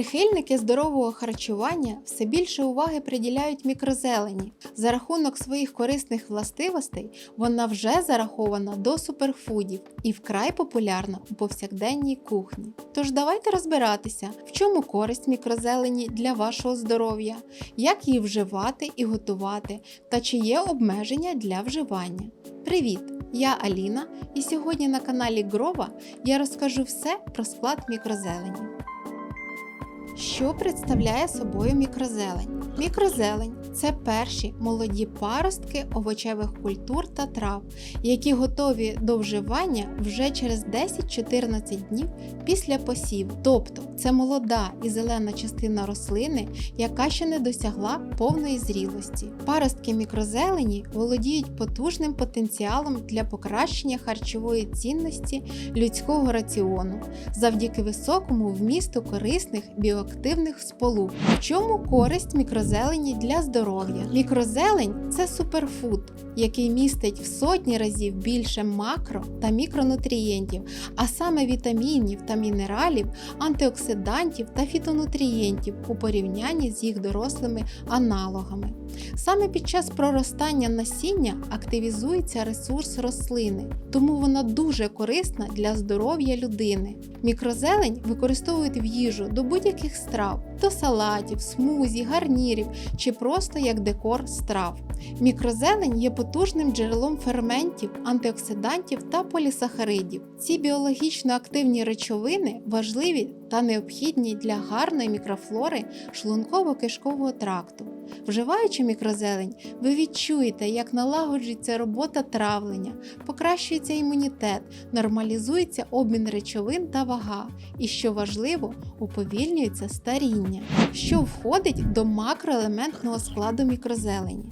Прихильники здорового харчування все більше уваги приділяють мікрозелені. За рахунок своїх корисних властивостей вона вже зарахована до суперфудів і вкрай популярна у повсякденній кухні. Тож давайте розбиратися, в чому користь мікрозелені для вашого здоров'я, як її вживати і готувати, та чи є обмеження для вживання. Привіт! Я Аліна, і сьогодні на каналі Грова я розкажу все про склад мікрозелені. Що представляє собою мікрозелень? Мікрозелень це перші молоді паростки овочевих культур та трав, які готові до вживання вже через 10-14 днів після посіву. Тобто це молода і зелена частина рослини, яка ще не досягла повної зрілості. Паростки мікрозелені володіють потужним потенціалом для покращення харчової цінності людського раціону завдяки високому вмісту корисних біоактивних сполук. В чому користь мікрозелені для здоров'я? Мікрозелень це суперфуд, який містить в сотні разів більше макро та мікронутрієнтів, а саме вітамінів та мінералів, антиоксидантів та фітонутрієнтів у порівнянні з їх дорослими аналогами. Саме під час проростання насіння активізується ресурс рослини, тому вона дуже корисна для здоров'я людини. Мікрозелень використовують в їжу до будь-яких страв, до салатів, смузі, гарнірів чи просто як декор страв. Мікрозелень є потужним джерелом ферментів, антиоксидантів та полісахаридів. Ці біологічно активні речовини важливі та необхідні для гарної мікрофлори шлунково-кишкового тракту. Вживаючи мікрозелень, ви відчуєте, як налагоджується робота травлення, покращується імунітет, нормалізується обмін речовин та вага, і що важливо, уповільнюється старіння, що входить до макроелементного складу мікрозелені.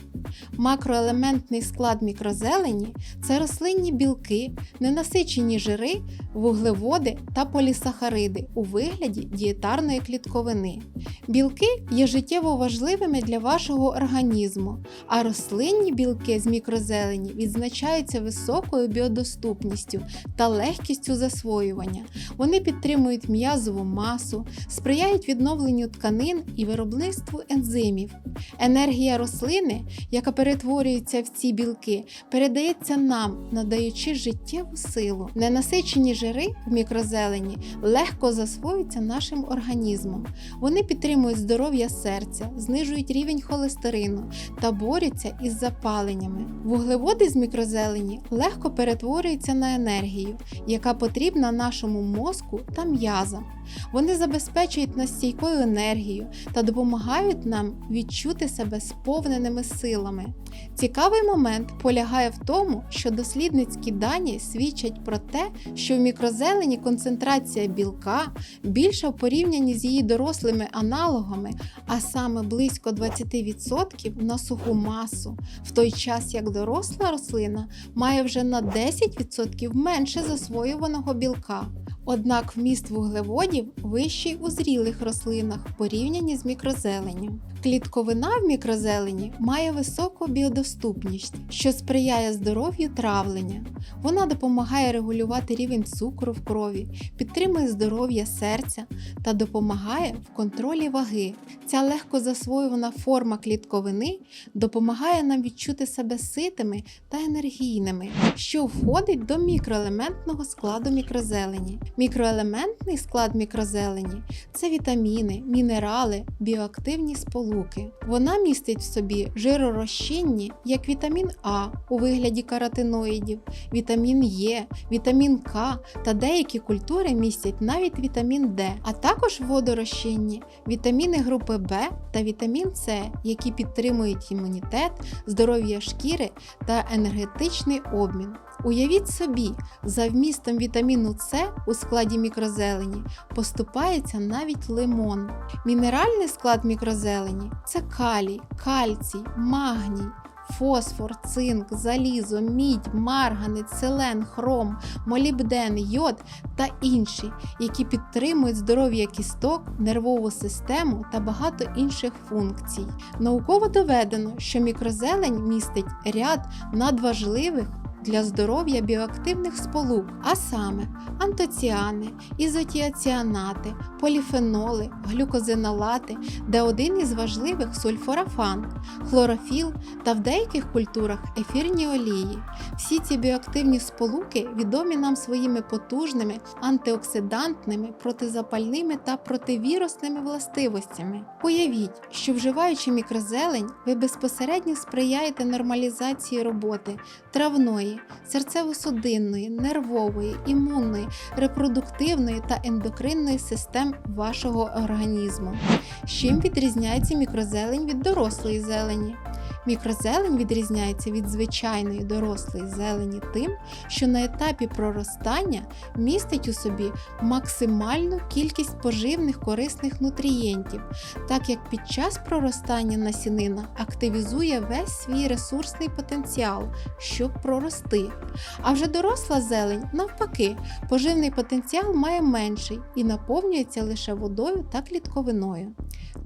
Макроелементний склад мікрозелені це рослинні білки, ненасичені жири, вуглеводи та полісахариди у вигляді дієтарної клітковини. Білки є життєво важливими для вашого організму, а рослинні білки з мікрозелені відзначаються високою біодоступністю та легкістю засвоювання. Вони підтримують м'язову масу, сприяють відновленню тканин і виробництву ензимів. Енергія рослини, яка перетворюється в ці білки, передається нам, надаючи життєву силу. Ненасичені жири в мікрозелені легко засвоюються нашим організмом. Вони підтримують здоров'я серця, знижують рівень холестерину та борються із запаленнями. Вуглеводи з мікрозелені легко перетворюються на енергію, яка потрібна нашому мозку та м'язам. Вони забезпечують нас стійкою енергією та допомагають нам відчути себе сповненими силами. Цікавий момент полягає в тому, що дослідницькі дані свідчать про те, що в мікрозелені концентрація білка більша в порівнянні з її дорослими аналогами, а саме близько 20% на суху масу, в той час як доросла рослина має вже на 10% менше засвоюваного білка. Однак вміст вуглеводів вищий у зрілих рослинах в з мікрозеленню. Клітковина в мікрозелені має високу біодоступність, що сприяє здоров'ю травлення. Вона допомагає регулювати рівень цукру в крові, підтримує здоров'я серця та допомагає в контролі ваги. Ця легко засвоювана форма клітковини допомагає нам відчути себе ситими та енергійними, що входить до мікроелементного складу мікрозелені. Мікроелементний склад мікрозелені це вітаміни, мінерали, біоактивні сполуки. Вона містить в собі жиророзчинні, як вітамін А у вигляді каротиноїдів, вітамін Е, вітамін К та деякі культури містять навіть вітамін Д, а також водорозчинні, вітаміни групи В та вітамін С, які підтримують імунітет, здоров'я шкіри та енергетичний обмін. Уявіть собі, за вмістом вітаміну С у складі мікрозелені поступається навіть лимон. Мінеральний склад мікрозелені це калій, кальцій, магній. Фосфор, цинк, залізо, мідь, марганець, селен, хром, молібден, йод та інші, які підтримують здоров'я кісток, нервову систему та багато інших функцій. Науково доведено, що мікрозелень містить ряд надважливих для здоров'я біоактивних сполук, а саме антоціани, ізотіаціанати, поліфеноли, глюкозинолати, де один із важливих сульфорафан, хлорофіл та в деяких культурах ефірні олії. Всі ці біоактивні сполуки відомі нам своїми потужними антиоксидантними, протизапальними та противірусними властивостями. Уявіть, що вживаючи мікрозелень, ви безпосередньо сприяєте нормалізації роботи травної, серцево-судинної, нервової, імунної, репродуктивної та ендокринної систем вашого організму. З чим відрізняється мікрозелень від дорослої зелені? Мікрозелень відрізняється від звичайної дорослої зелені тим, що на етапі проростання містить у собі максимальну кількість поживних корисних нутрієнтів, так як під час проростання насінина активізує весь свій ресурсний потенціал, щоб прорости. А вже доросла зелень, навпаки, поживний потенціал має менший і наповнюється лише водою та клітковиною.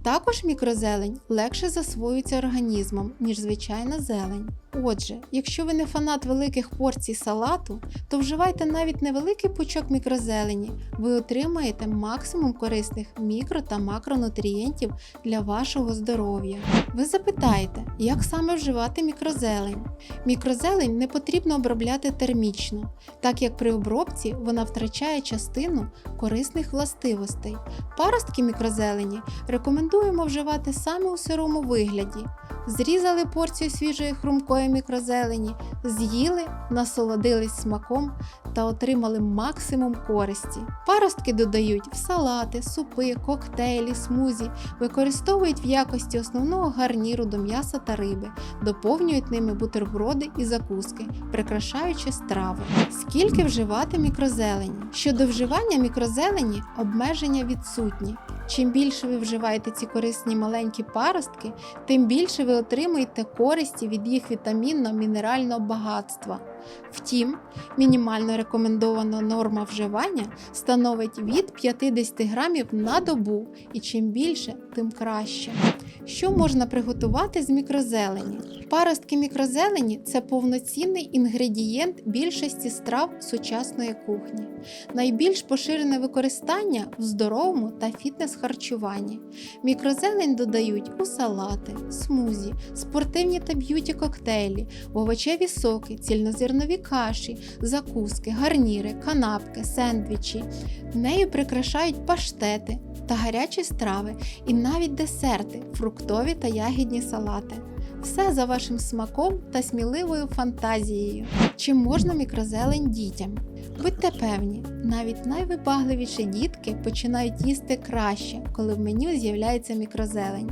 Також мікрозелень легше засвоюється організмом, ніж звичайна зелень. Отже, якщо ви не фанат великих порцій салату, то вживайте навіть невеликий пучок мікрозелені, ви отримаєте максимум корисних мікро та макронутрієнтів для вашого здоров'я. Ви запитаєте, як саме вживати мікрозелень? Мікрозелень не потрібно обробляти термічно, так як при обробці вона втрачає частину корисних властивостей. Паростки мікрозелені рекомендуємо вживати саме у сирому вигляді. Зрізали порцію свіжої хрумкої мікрозелені, з'їли, насолодились смаком та отримали максимум користі. Паростки додають в салати, супи, коктейлі, смузі, використовують в якості основного гарніру до м'яса та риби, доповнюють ними бутерброди і закуски, прикрашаючи страви. Скільки вживати мікрозелені? Щодо вживання мікрозелені, обмеження відсутні. Чим більше ви вживаєте ці корисні маленькі паростки, тим більше ви отримуєте користі від їх вітамінно-мінерального багатства. Втім, мінімально рекомендована норма вживання становить від 50 грамів на добу, і чим більше, тим краще. Що можна приготувати з мікрозелені? Паростки мікрозелені це повноцінний інгредієнт більшості страв сучасної кухні. Найбільш поширене використання в здоровому та фітнес-харчуванні. Мікрозелень додають у салати, смузі, спортивні та б'юті коктейлі, овочеві соки, цільнозернові каші, закуски, гарніри, канапки, сендвічі. Нею прикрашають паштети та гарячі страви, і навіть десерти, фруктові та ягідні салати. Все за вашим смаком та сміливою фантазією. Чи можна мікрозелень дітям? Будьте певні, навіть найвибагливіші дітки починають їсти краще, коли в меню з'являється мікрозелень.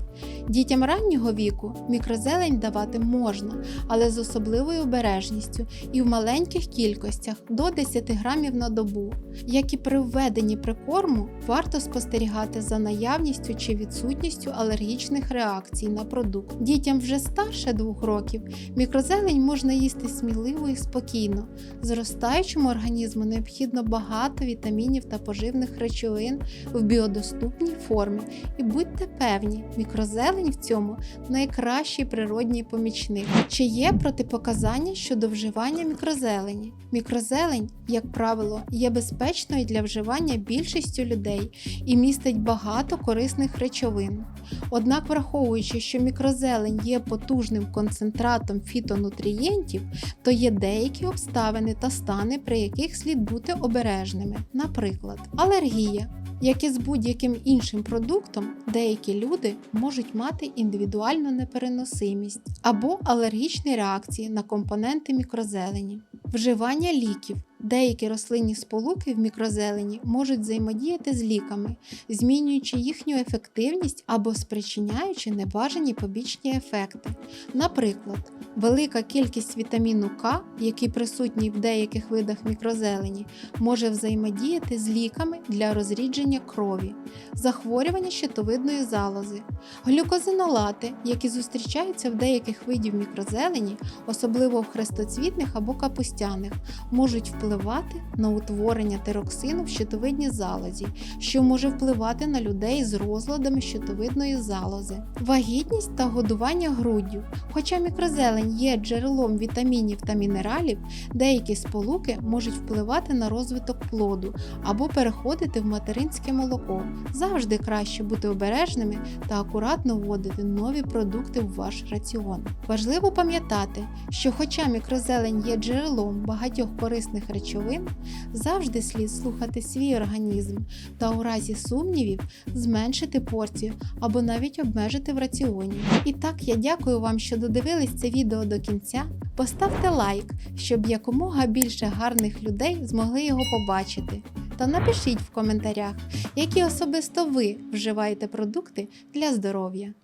Дітям раннього віку мікрозелень давати можна, але з особливою обережністю і в маленьких кількостях до 10 грамів на добу. Як і при введенні прикорму, варто спостерігати за наявністю чи відсутністю алергічних реакцій на продукт. Дітям вже старше 2 років мікрозелень можна їсти сміливо і спокійно. Зростаючому організму необхідно багато вітамінів та поживних речовин в біодоступній формі. І будьте певні, мікрозелень в цьому найкращий природній помічник. Чи є протипоказання щодо вживання мікрозелені? Мікрозелень, як правило, є безпечною для вживання більшістю людей і містить багато корисних речовин. Однак, враховуючи, що мікрозелень є потужним концентратом фітонутрієнтів, то є деякі обставини та стани, при яких слід бути обережними. Наприклад, алергія. Як і з будь-яким іншим продуктом, деякі люди можуть мати індивідуальну непереносимість або алергічні реакції на компоненти мікрозелені. Вживання ліків. Деякі рослинні сполуки в мікрозелені можуть взаємодіяти з ліками, змінюючи їхню ефективність або спричиняючи небажані побічні ефекти. Наприклад, велика кількість вітаміну К, який присутній в деяких видах мікрозелені, може взаємодіяти з ліками для розрідження крові, захворювання щитовидної залози, глюкозинолати, які зустрічаються в деяких видів мікрозелені, особливо в хрестоцвітних або капустяних, можуть впливати впливати на утворення тироксину в щитовидній залозі, що може впливати на людей з розладами щитовидної залози. Вагітність та годування груддю. Хоча мікрозелень є джерелом вітамінів та мінералів, деякі сполуки можуть впливати на розвиток плоду або переходити в материнське молоко. Завжди краще бути обережними та акуратно вводити нові продукти в ваш раціон. Важливо пам'ятати, що хоча мікрозелень є джерелом багатьох корисних речовин, завжди слід слухати свій організм та у разі сумнівів зменшити порцію або навіть обмежити в раціоні. І так, я дякую вам, що додивились це відео до кінця. Поставте лайк, щоб якомога більше гарних людей змогли його побачити. Та напишіть в коментарях, які особисто ви вживаєте продукти для здоров'я.